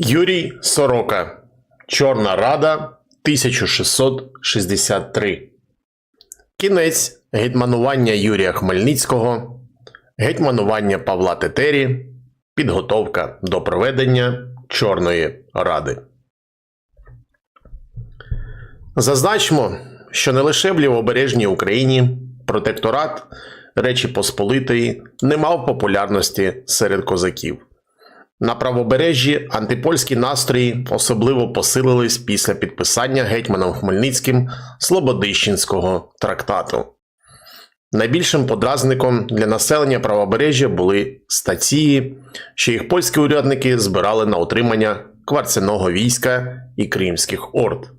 Юрій Сорока. Чорна Рада 1663. Кінець гетьманування Юрія Хмельницького. Гетьманування Павла Тетері. Підготовка до проведення Чорної Ради. Зазначмо, що не лише в лівобережній Україні протекторат Речі Посполитої не мав популярності серед козаків. На правобережжі антипольські настрої особливо посилились після підписання гетьманом Хмельницьким Слободищенського трактату. Найбільшим подразником для населення правобережжя були стації, що їх польські урядники збирали на утримання кварцяного війська і кримських орд.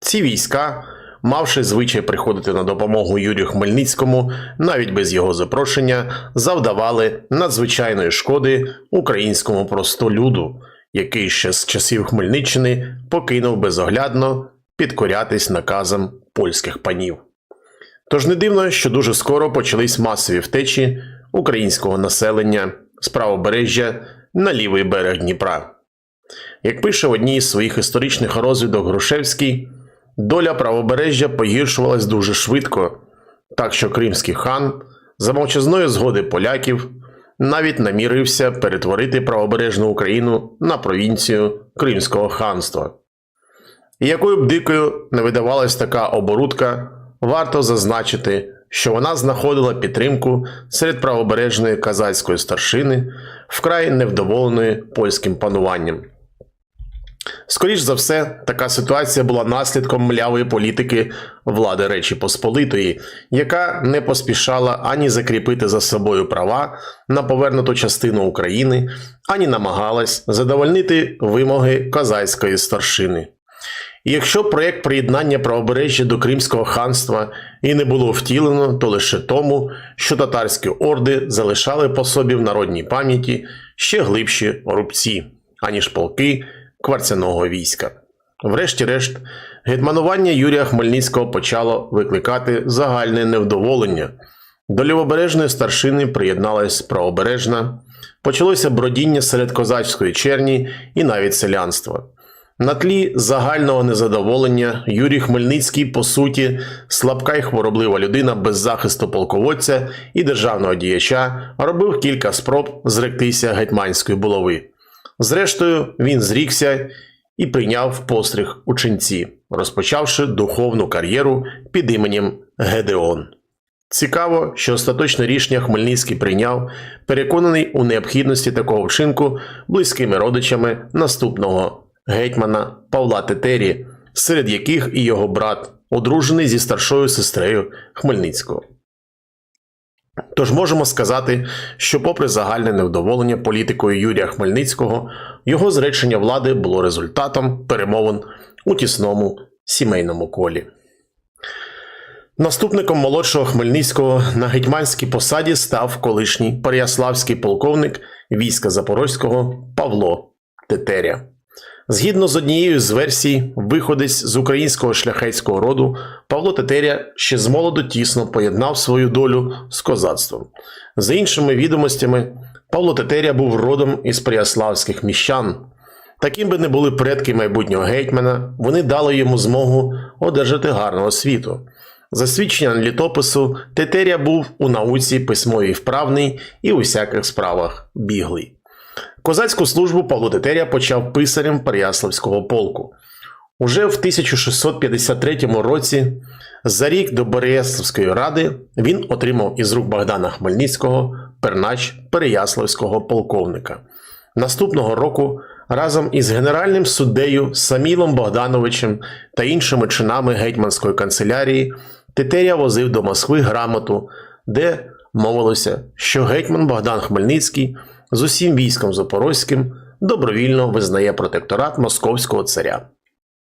Ці війська, мавши звичай приходити на допомогу Юрію Хмельницькому, навіть без його запрошення, завдавали надзвичайної шкоди українському простолюду, який ще з часів Хмельниччини покинув безоглядно підкорятись наказам польських панів. Тож не дивно, що дуже скоро почались масові втечі українського населення з правобережжя на лівий берег Дніпра. Як пише в одній з своїх історичних розвідок Грушевський, доля правобережжя погіршувалась дуже швидко, так що кримський хан за мовчазної згоди поляків навіть намірився перетворити правобережну Україну на провінцію Кримського ханства. І якою б дикою не видавалась така оборудка, варто зазначити, що вона знаходила підтримку серед правобережної казацької старшини, вкрай невдоволеної польським пануванням. Скоріш за все, така ситуація була наслідком млявої політики влади Речі Посполитої, яка не поспішала ані закріпити за собою права на повернуту частину України, ані намагалась задовольнити вимоги козацької старшини. І якщо проєкт приєднання правобережжя до Кримського ханства і не було втілено, то лише тому, що татарські орди залишали по собі в народній пам'яті ще глибші рубці, аніж полки кварцяного війська. Врешті-решт, гетманування Юрія Хмельницького почало викликати загальне невдоволення. До лівобережної старшини приєдналась правобережна, почалося бродіння серед козацької черні і навіть селянства. На тлі загального незадоволення Юрій Хмельницький, по суті, слабка й хвороблива людина без захисту полководця і державного діяча, робив кілька спроб зректися гетьманської булави. Зрештою, він зрікся і прийняв постриг у ченці, розпочавши духовну кар'єру під іменем Гедеон. Цікаво, що остаточне рішення Хмельницький прийняв, переконаний у необхідності такого вчинку близькими родичами наступного гетьмана Павла Тетері, серед яких і його брат, одружений зі старшою сестрею Хмельницького. Тож можемо сказати, що, попри загальне невдоволення політикою Юрія Хмельницького, його зречення влади було результатом перемовин у тісному сімейному колі. Наступником молодшого Хмельницького на гетьманській посаді став колишній переяславський полковник війська Запорозького Павло Тетеря. Згідно з однією з версій, виходець з українського шляхетського роду Павло Тетеря ще з молоду тісно поєднав свою долю з козацтвом. За іншими відомостями, Павло Тетеря був родом із прияславських міщан. Таким би не були предки майбутнього гетьмана, вони дали йому змогу одержати гарну освіту. За свідченням літопису, Тетеря був у науці письмовій вправний і у всяких справах біглий. Козацьку службу Павло Тетеря почав писарем Переяславського полку. Уже в 1653 році, за рік до Переяславської ради, він отримав із рук Богдана Хмельницького пернач Переяславського полковника. Наступного року разом із генеральним суддею Самілом Богдановичем та іншими чинами гетьманської канцелярії Тетеря возив до Москви грамоту, де мовилося, що гетьман Богдан Хмельницький з усім військом Запорозьким добровільно визнає протекторат московського царя.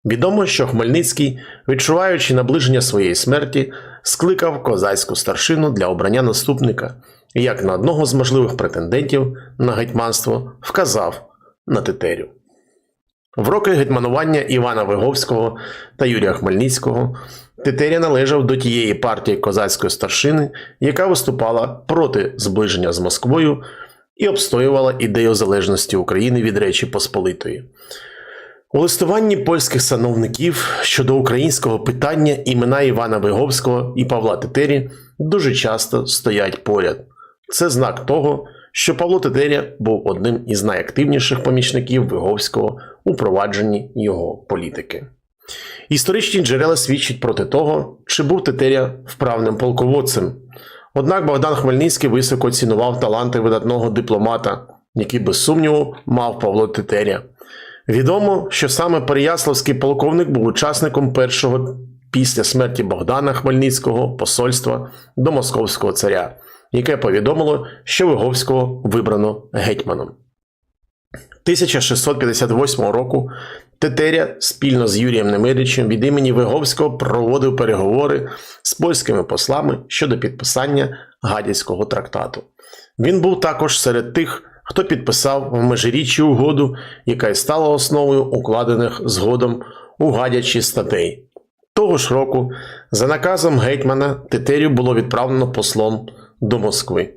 Відомо, що Хмельницький, відчуваючи наближення своєї смерті, скликав козацьку старшину для обрання наступника і як на одного з можливих претендентів на гетьманство вказав на Тетерю. В роки гетьманування Івана Виговського та Юрія Хмельницького Тетеря належав до тієї партії козацької старшини, яка виступала проти зближення з Москвою і обстоювала ідею залежності України від Речі Посполитої. У листуванні польських сановників щодо українського питання імена Івана Виговського і Павла Тетері дуже часто стоять поряд. Це знак того, що Павло Тетеря був одним із найактивніших помічників Виговського у провадженні його політики. Історичні джерела свідчать проти того, чи був Тетеря вправним полководцем. Однак Богдан Хмельницький високо цінував таланти видатного дипломата, який без сумніву мав Павло Тетеря. Відомо, що саме Переяславський полковник був учасником першого після смерті Богдана Хмельницького посольства до Московського царя, яке повідомило, що Виговського вибрано гетьманом. 1658 року Тетеря спільно з Юрієм Немиричем від імені Виговського проводив переговори з польськими послами щодо підписання Гадяцького трактату. Він був також серед тих, хто підписав в межиріччі угоду, яка й стала основою укладених згодом у гадячі статей. Того ж року, за наказом гетьмана, Тетерю було відправлено послом до Москви.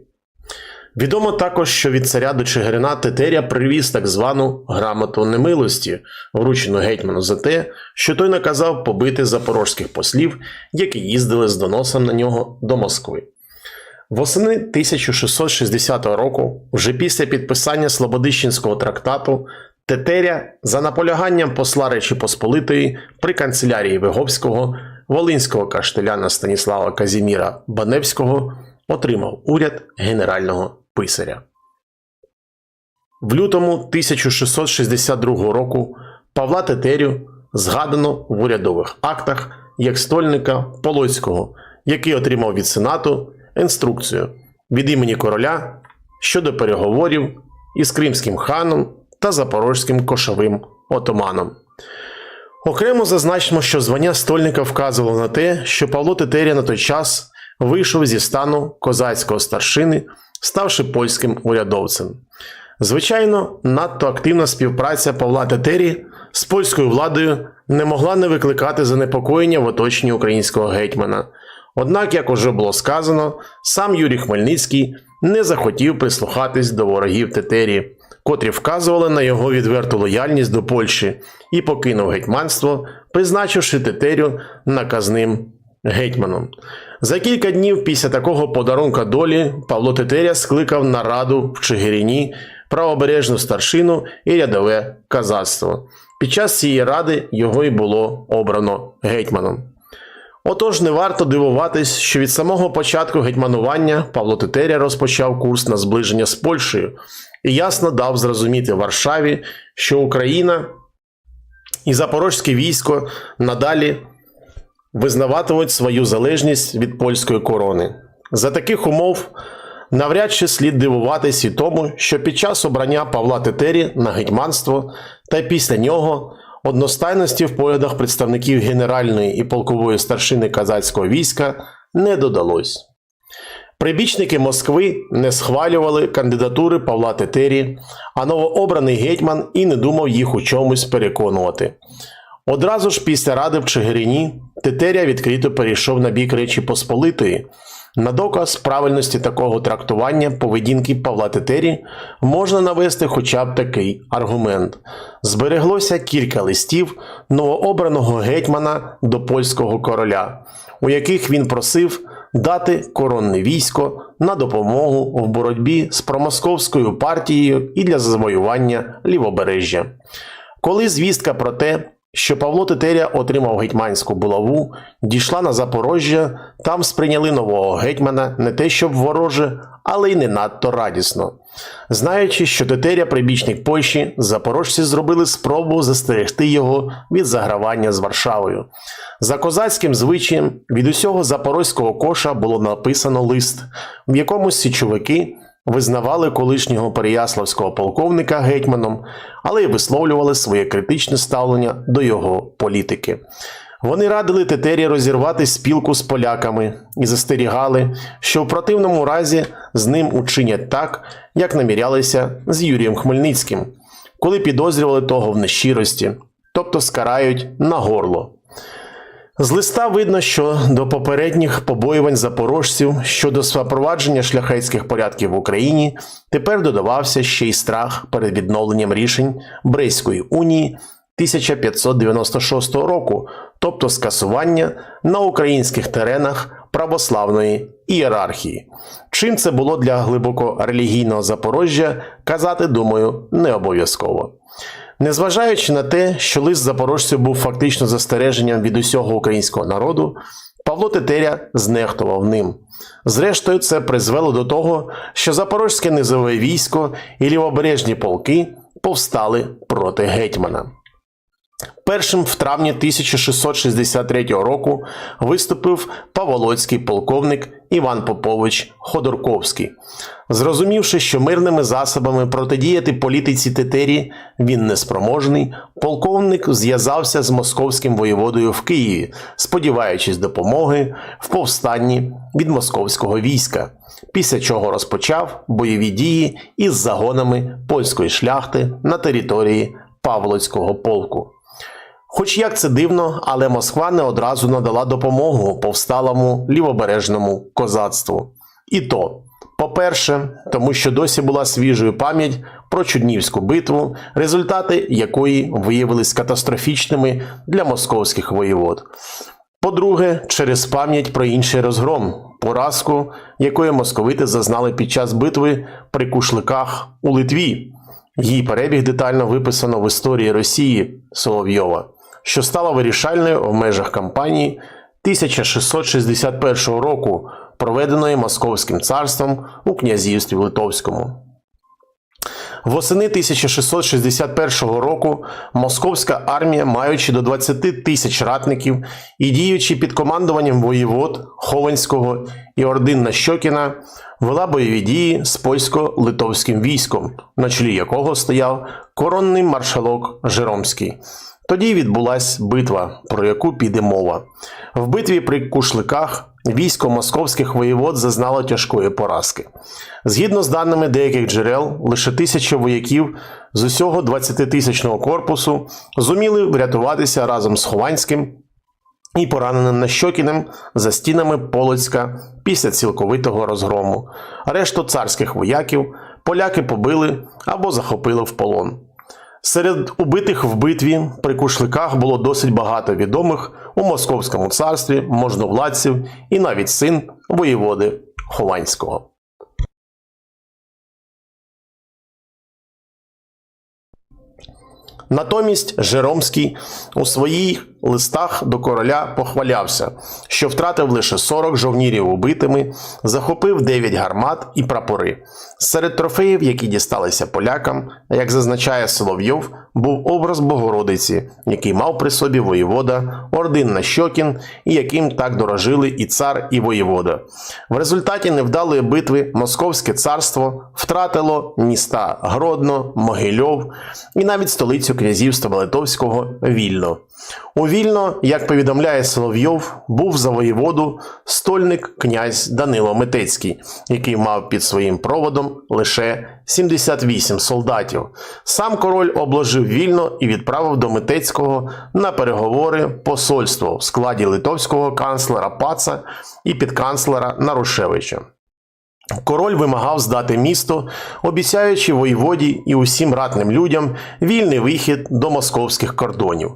Відомо також, що від царя до Чигирина Тетеря привіз так звану грамоту немилості, вручену гетьману за те, що той наказав побити запорожських послів, які їздили з доносом на нього до Москви. Восени 1660 року, вже після підписання Слободищенського трактату, Тетеря за наполяганням посла Речі Посполитої при канцелярії Виговського, Волинського каштеляна Станіслава Казіміра Баневського отримав уряд генерального писаря. В лютому 1662 року Павла Тетерю згадано в урядових актах як стольника Полоцького, який отримав від Сенату інструкцію від імені короля щодо переговорів із Кримським ханом та Запорозьким кошовим отоманом. Окремо зазначимо, що звання стольника вказувало на те, що Павло Тетеря на той час вийшов зі стану козацького старшини, ставши польським урядовцем. Звичайно, надто активна співпраця Павла Тетері з польською владою не могла не викликати занепокоєння в оточенні українського гетьмана. Однак, як уже було сказано, сам Юрій Хмельницький не захотів прислухатись до ворогів Тетері, котрі вказували на його відверту лояльність до Польщі і покинув гетьманство, призначивши Тетерю наказним гетьманом. За кілька днів після такого подарунка долі Павло Тетеря скликав нараду в Чигирині, правобережну старшину і рядове казацтво. Під час цієї ради його й було обрано гетьманом. Отож, не варто дивуватись, що від самого початку гетьманування Павло Тетеря розпочав курс на зближення з Польщею і ясно дав зрозуміти Варшаві, що Україна і Запорозьке військо надалі визнаватимуть свою залежність від польської корони. За таких умов навряд чи слід дивуватись і тому, що під час обрання Павла Тетері на гетьманство та після нього одностайності в поглядах представників генеральної і полкової старшини казацького війська не додалось. Прибічники Москви не схвалювали кандидатури Павла Тетері, а новообраний гетьман і не думав їх у чомусь переконувати. Одразу ж після ради в Чигирині Тетеря відкрито перейшов на бік Речі Посполитої. На доказ правильності такого трактування поведінки Павла Тетері можна навести хоча б такий аргумент. Збереглося кілька листів новообраного гетьмана до польського короля, у яких він просив дати коронне військо на допомогу в боротьбі з промосковською партією і для завоювання лівобережжя. Коли звістка про те, що Павло Тетеря отримав гетьманську булаву, дійшла на Запорожжя, там сприйняли нового гетьмана не те, щоб вороже, але й не надто радісно. Знаючи, що Тетеря прибічник Польщі, запорожці зробили спробу застерегти його від загравання з Варшавою. За козацьким звичаєм від усього запорозького коша було написано лист, в якому січовики визнавали колишнього переяславського полковника гетьманом, але й висловлювали своє критичне ставлення до його політики. Вони радили Тетері розірвати спілку з поляками і застерігали, що в противному разі з ним учинять так, як намірялися з Юрієм Хмельницьким, коли підозрювали того в нещирості, тобто скарають на горло. З листа видно, що до попередніх побоювань запорожців щодо запровадження шляхетських порядків в Україні тепер додавався ще й страх перед відновленням рішень Брестської унії 1596 року, тобто скасування на українських теренах православної ієрархії. Чим це було для глибоко релігійного Запорожжя, казати, думаю, не обов'язково. Незважаючи на те, що лист запорожців був фактично застереженням від усього українського народу, Павло Тетеря знехтував ним. Зрештою, це призвело до того, що запорозьке низове військо і лівобережні полки повстали проти гетьмана. Першим в травні 1663 року виступив паволоцький полковник Іван Попович Ходорковський. Зрозумівши, що мирними засобами протидіяти політиці Тетері він неспроможний, полковник зв'язався з московським воєводою в Києві, сподіваючись допомоги в повстанні від московського війська, після чого розпочав бойові дії із загонами польської шляхти на території Павлоцького полку. Хоч як це дивно, але Москва не одразу надала допомогу повсталому лівобережному козацтву. І то, по-перше, тому що досі була свіжою пам'ять про Чуднівську битву, результати якої виявились катастрофічними для московських воєвод. По-друге, через пам'ять про інший розгром, поразку, якої московити зазнали під час битви при Кушликах у Литві. Її перебіг детально виписано в історії Росії Соловйова, що стала вирішальною в межах кампанії 1661 року, проведеної Московським царством у князівстві Литовському. Восени 1661 року московська армія, маючи до 20 тисяч ратників і діючи під командуванням воєвод Хованського і Ординна Щокіна, вела бойові дії з польсько-литовським військом, на чолі якого стояв коронний маршалок Жеромський. Тоді відбулась битва, про яку піде мова. В битві при Кушликах військо московських воєвод зазнало тяжкої поразки. Згідно з даними деяких джерел, лише тисяча вояків з усього 20-тисячного корпусу зуміли врятуватися разом з Хованським і пораненим Нащокіним за стінами Полоцька після цілковитого розгрому. Решту царських вояків поляки побили або захопили в полон. Серед убитих в битві при кушликах було досить багато відомих у Московському царстві можновладців і навіть син воєводи Хованського. Натомість Жеромський у своїх листах до короля похвалявся, що втратив лише 40 жовнірів убитими, захопив 9 гармат і прапори. Серед трофеїв, які дісталися полякам, як зазначає Соловйов, був образ Богородиці, який мав при собі воєвода Ордин Нащокін, і яким так дорожили і цар, і воєвода. В результаті невдалої битви Московське царство втратило міста Гродно, Могильов і навіть столицю князівства Литовського Вільно. У Вільно, як повідомляє Соловйов, був за воєводу стольник князь Данило Митецький, який мав під своїм проводом лише 78 солдатів. Сам король обложив вільно і відправив до Митецького на переговори посольство в складі литовського канцлера Паца і підканцлера Нарушевича. Король вимагав здати місто, обіцяючи воєводі і усім ратним людям вільний вихід до московських кордонів.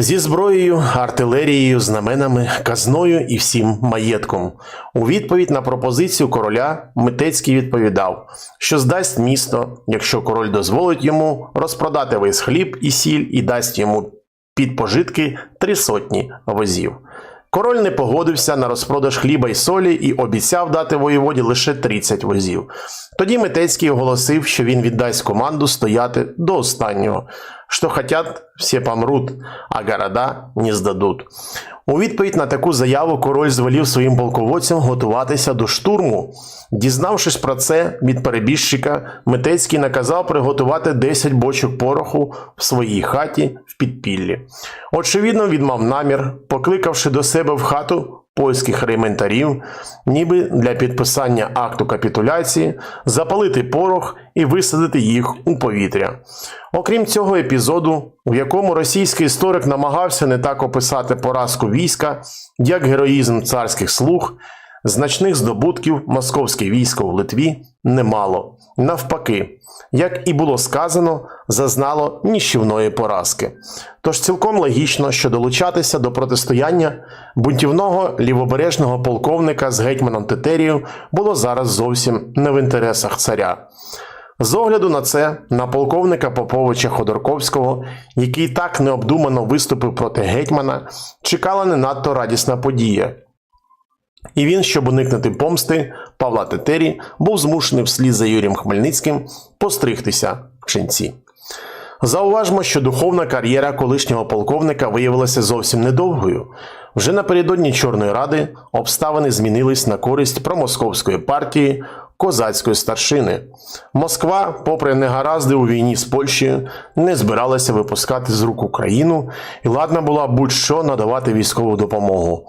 Зі зброєю, артилерією, знаменами, казною і всім маєтком. У відповідь на пропозицію короля Митецький відповідав, що здасть місто, якщо король дозволить йому розпродати весь хліб і сіль і дасть йому під пожитки три сотні возів. Король не погодився на розпродаж хліба й солі і обіцяв дати воєводі лише 30 возів. Тоді Митецький оголосив, що він віддасть команду стояти до останнього. Що хотят, всі помрут, а города не здадуть. У відповідь на таку заяву король звелів своїм полководцям готуватися до штурму. Дізнавшись про це від перебіжчика, Митецький наказав приготувати 10 бочок пороху в своїй хаті в підпіллі. Очевидно, він мав намір, покликавши до себе в хату польських рейментарів, ніби для підписання акту капітуляції, запалити порох і висадити їх у повітря. Окрім цього епізоду, в якому російський історик намагався не так описати поразку війська, як героїзм царських слуг, значних здобутків московське військо в Литві немало. Навпаки, як і було сказано, зазнало ніщівної поразки. Тож цілком логічно, що долучатися до протистояння бунтівного лівобережного полковника з гетьманом Тетерію було зараз зовсім не в інтересах царя. З огляду на це, на полковника Поповича Ходорковського, який так необдумано виступив проти гетьмана, чекала не надто радісна подія. І він, щоб уникнути помсти Павла Тетері, був змушений вслід за Юрієм Хмельницьким постригтися в ченці. Зауважмо, що духовна кар'єра колишнього полковника виявилася зовсім недовгою. Вже напередодні Чорної Ради обставини змінились на користь промосковської партії козацької старшини. Москва, попри негаразди у війні з Польщею, не збиралася випускати з рук Україну і ладна була будь-що надавати військову допомогу.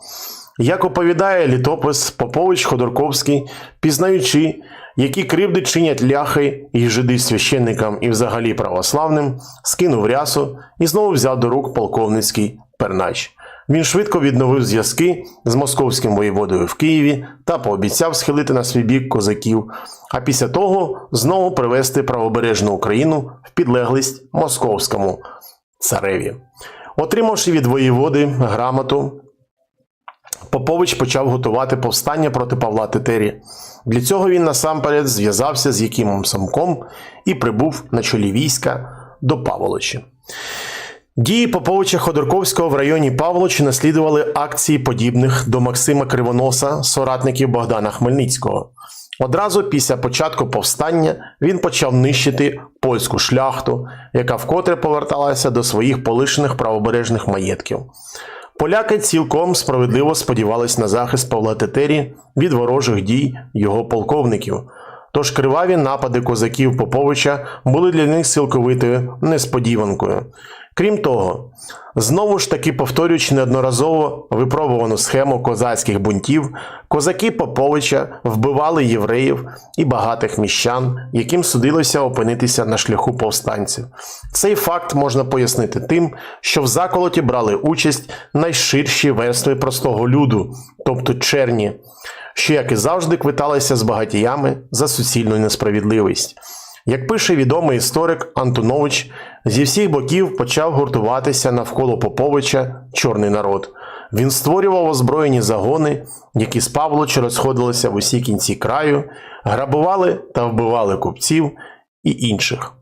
Як оповідає літопис Попович Ходорковський, пізнаючи, які кривди чинять ляхи і жиди священникам і взагалі православним, скинув рясу і знову взяв до рук полковницький пернач. Він швидко відновив зв'язки з московським воєводою в Києві та пообіцяв схилити на свій бік козаків, а після того знову привести правобережну Україну в підлеглість московському цареві. Отримавши від воєводи грамоту, Попович почав готувати повстання проти Павла Тетері. Для цього він насамперед зв'язався з Якимом Самком і прибув на чолі війська до Паволочі. Дії Поповича Ходорковського в районі Павлочі наслідували акції подібних до Максима Кривоноса, соратників Богдана Хмельницького. Одразу після початку повстання він почав нищити польську шляхту, яка вкотре поверталася до своїх полишених правобережних маєтків. Поляки цілком справедливо сподівались на захист Павла Тетері від ворожих дій його полковників. Тож криваві напади козаків Поповича були для них цілковитою несподіванкою. Крім того, знову ж таки повторюючи неодноразово випробувану схему козацьких бунтів, козаки Поповича вбивали євреїв і багатих міщан, яким судилося опинитися на шляху повстанців. Цей факт можна пояснити тим, що в заколоті брали участь найширші верстви простого люду, тобто черні, що, як і завжди, квиталися з багатіями за суцільну несправедливість. Як пише відомий історик Антонович, зі всіх боків почав гуртуватися навколо Поповича чорний народ. Він створював озброєні загони, які з Павлочі розходилися в усі кінці краю, грабували та вбивали купців і інших.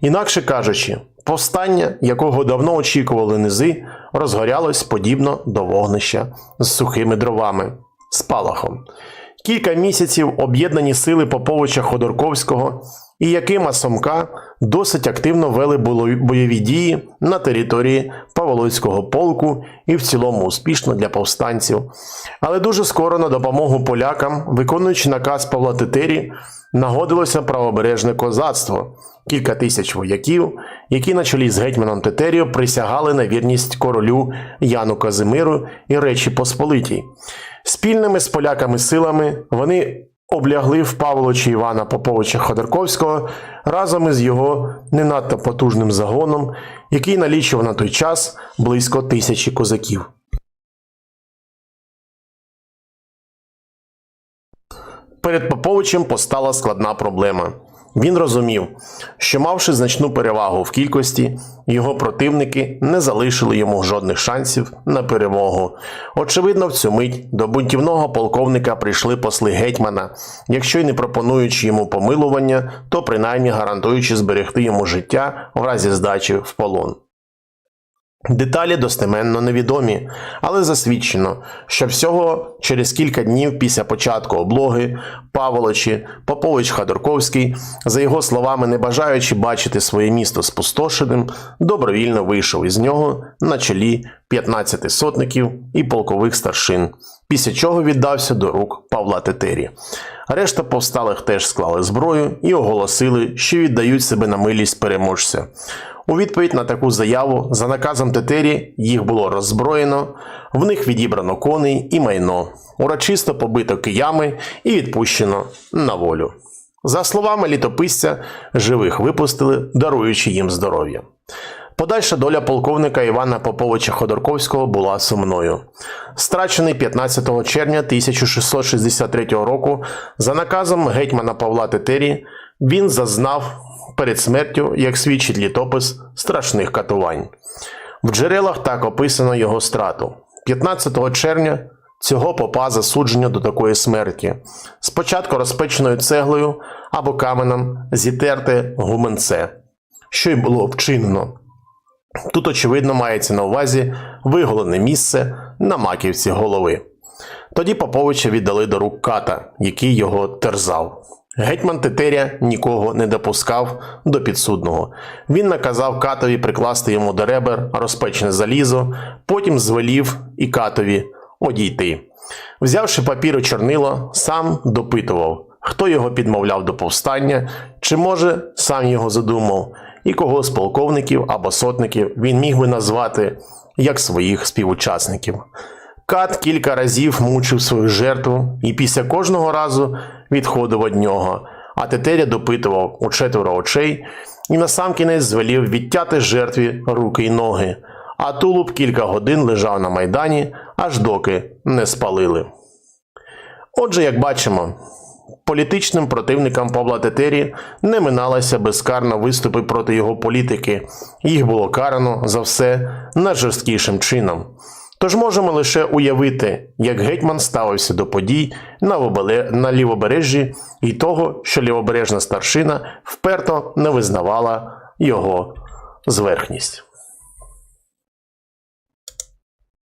Інакше кажучи, повстання, якого давно очікували низи, розгорялось подібно до вогнища з сухими дровами, спалахом. Кілька місяців об'єднані сили Поповича Ходорковського і Якима Сомка досить активно вели бойові дії на території Паволоцького полку і в цілому успішно для повстанців. Але дуже скоро на допомогу полякам, виконуючи наказ Павла Тетері, нагодилося правобережне козацтво, кілька тисяч вояків, які на чолі з гетьманом Тетеріо присягали на вірність королю Яну Казимиру і Речі Посполитій. Спільними з поляками силами вони облягли в Павловича Івана Поповича Ходорковського разом із його не надто потужним загоном, який налічував на той час близько тисячі козаків. Перед Поповичем постала складна проблема. Він розумів, що мавши значну перевагу в кількості, його противники не залишили йому жодних шансів на перемогу. Очевидно, в цю мить до бунтівного полковника прийшли посли гетьмана, якщо й не пропонуючи йому помилування, то принаймні гарантуючи зберегти йому життя в разі здачі в полон. Деталі достеменно невідомі, але засвідчено, що всього через кілька днів після початку облоги Паволочі Попович Ходорковський, за його словами, не бажаючи бачити своє місто спустошеним, добровільно вийшов із нього на чолі 15 сотників і полкових старшин. Після чого віддався до рук Павла Тетері. Решта повсталих теж склали зброю і оголосили, що віддають себе на милість переможця. У відповідь на таку заяву, за наказом Тетері, їх було роззброєно, в них відібрано коней і майно, урочисто побито киями і відпущено на волю. За словами літописця, живих випустили, даруючи їм здоров'я. Подальша доля полковника Івана Поповича Ходорковського була сумною. Страчений 15 червня 1663 року за наказом гетьмана Павла Тетері він зазнав перед смертю, як свідчить літопис, страшних катувань. В джерелах так описано його страту. 15 червня цього попа засудження до такої смерті. Спочатку розпеченою цеглою або каменем зітерте гуменце, що й було вчинено. Тут, очевидно, мається на увазі виголене місце на маківці голови. Тоді Поповича віддали до рук ката, який його терзав. Гетьман Тетеря нікого не допускав до підсудного. Він наказав катові прикласти йому до ребер розпечене залізо, потім звелів і катові одійти. Взявши папір і чорнило, сам допитував, хто його підмовляв до повстання, чи може сам його задумав, і кого з полковників або сотників він міг би назвати як своїх співучасників. Кат кілька разів мучив свою жертву і після кожного разу відходив від нього, а Тетеря допитував у четверо очей і насамкінець звелів відтяти жертві руки й ноги, а тулуб кілька годин лежав на майдані, аж доки не спалили. Отже, як бачимо, політичним противникам Павла Тетері не миналося безкарно виступи проти його політики, їх було карано за все найжорсткішим чином. Тож можемо лише уявити, як гетьман ставився до подій на лівобережжі і того, що лівобережна старшина вперто не визнавала його зверхність.